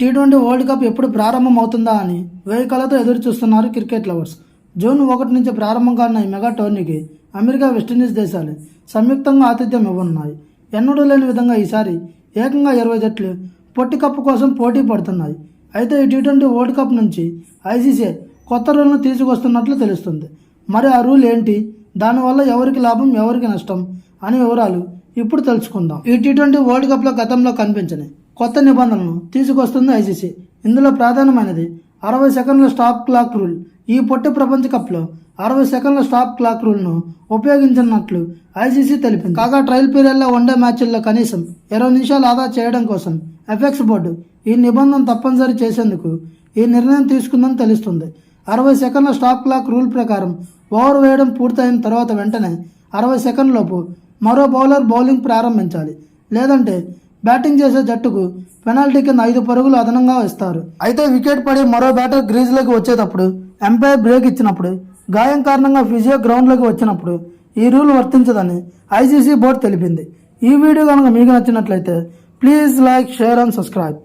Tea twenty world cup ఎప్పుడు ప్రారంభం అవుతుందా అని వేయి కళతో ఎదురు చూస్తున్నారు క్రికెట్ లవర్స్. జూన్ ఒకటి నుంచి ప్రారంభం కానున్న ఈ మెగా టోర్నీకి అమెరికా వెస్టిండీస్ దేశాలు సంయుక్తంగా ఆతిథ్యం ఇవ్వనున్నాయి. ఎన్నడూ లేని విధంగా ఈసారి ఏకంగా ఇరవై జట్లు పొట్టి కప్పు కోసం పోటీ పడుతున్నాయి. అయితే ఈ టీ ట్వంటీ వరల్డ్ కప్ నుంచి ఐసీసీ కొత్త రూల్ను తీసుకొస్తున్నట్లు తెలుస్తుంది. మరి ఆ రూల్ ఏంటి? దానివల్ల ఎవరికి లాభం ఎవరికి నష్టం అనే వివరాలు ఇప్పుడు తెలుసుకుందాం. ఈ టీ ట్వంటీ వరల్డ్ కప్లో గతంలో కనిపించని కొత్త నిబంధనలను తీసుకొస్తుంది ఐసీసీ. ఇందులో ప్రధానమైనది అరవై సెకండ్ల స్టాప్ క్లాక్ రూల్. ఈ పొట్టి ప్రపంచ కప్లో అరవై సెకండ్ల స్టాప్ క్లాక్ రూల్ను ఉపయోగించనున్నట్లు ఐసీసీ తెలిపింది. కాగా ట్రయల్ పీరియడ్లో వన్డే మ్యాచ్ల్లో కనీసం ఇరవై నిమిషాలు ఆదా చేయడం కోసం ఎఫెక్స్ బోర్డు ఈ నిబంధన తప్పనిసరి చేసేందుకు ఈ నిర్ణయం తీసుకుందని తెలుస్తుంది. అరవై సెకండ్ల స్టాప్ క్లాక్ రూల్ ప్రకారం ఓవర్ వేయడం పూర్తయిన తర్వాత వెంటనే అరవై సెకండ్లలోపు మరో బౌలర్ బౌలింగ్ ప్రారంభించాలి. లేదంటే బ్యాటింగ్ చేసే జట్టుకు పెనాల్టీ కింద ఐదు పరుగులు అదనంగా ఇస్తారు. అయితే వికెట్ పడి మరో బ్యాటర్ గ్రీజ్లోకి వచ్చేటప్పుడు ఎంపైర్ బ్రేక్ ఇచ్చినప్పుడు గాయం కారణంగా ఫిజియో గ్రౌండ్లోకి వచ్చినప్పుడు ఈ రూల్ వర్తించదని ఐసీసీ బోర్డు తెలిపింది. ఈ వీడియో కనుక మీకు నచ్చినట్లయితే please like share and subscribe.